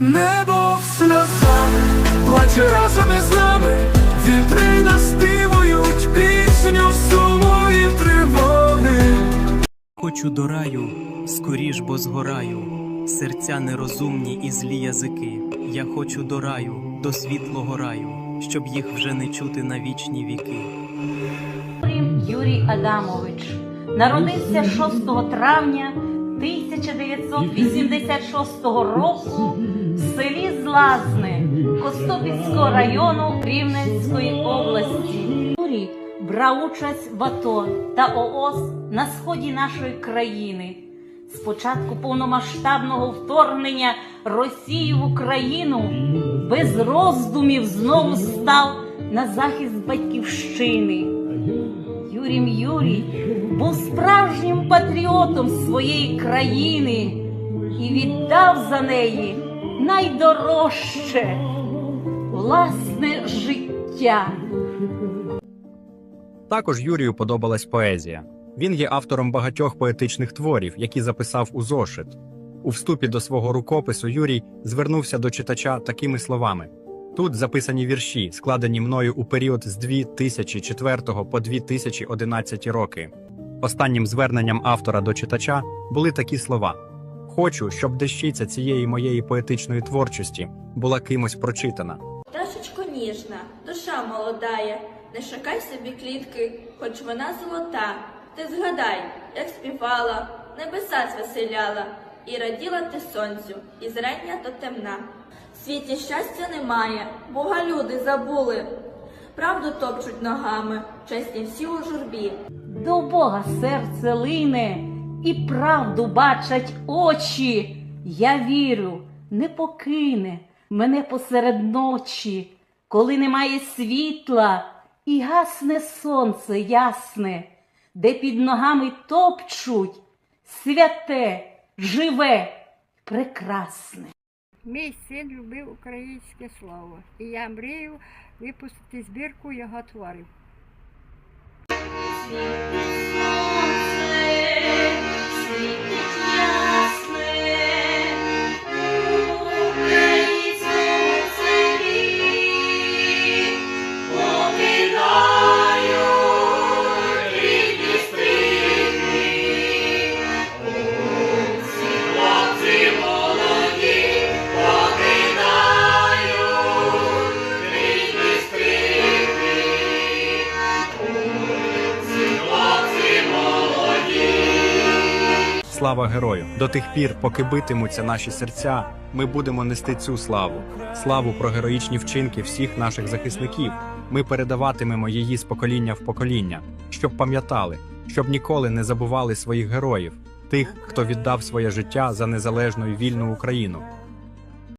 Небо в сльозах, плаче разом із нами, вітри наспівують пісню суму і тривоги. Хочу до раю, скоріш бо згораю, серця нерозумні і злі язики. Я хочу до раю, до світлого раю, щоб їх вже не чути на вічні віки. Юрій Адамович народився 6 травня 1986 року в селі Злазне Костопільського району Рівненської області. Юрій брав участь в АТО та ООС на сході нашої країни. З початку повномасштабного вторгнення Росії в Україну без роздумів знову став на захист батьківщини. Юрій Юрій був справжнім патріотом своєї країни і віддав за неї найдорожче власне життя. Також Юрію подобалась поезія. Він є автором багатьох поетичних творів, які записав у зошит. У вступі до свого рукопису Юрій звернувся до читача такими словами: тут записані вірші, складені мною у період з 2004 по 2011 роки. Останнім зверненням автора до читача були такі слова: Хочу, щоб дещиця цієї моєї поетичної творчості була кимось прочитана. Пташечко ніжна, душа молодая, не шукай собі клітки, хоч вона золота. Ти згадай, як співала, небеса звеселяла, і раділа ти сонцю, і зрення до темна. В світі щастя немає, Бога люди забули. Правду топчуть ногами, чесні всі у журбі. До Бога серце лине і правду бачать очі. Я вірю, не покине мене посеред ночі, коли немає світла і гасне сонце ясне, де під ногами топчуть святе, живе, прекрасне. Мій син любив українське слово, і я мрію випустити збірку його творів. Слава герою! До тих пір, поки битимуться наші серця, ми будемо нести цю славу. Славу про героїчні вчинки всіх наших захисників. Ми передаватимемо її з покоління в покоління, щоб пам'ятали, щоб ніколи не забували своїх героїв, тих, хто віддав своє життя за незалежну і вільну Україну.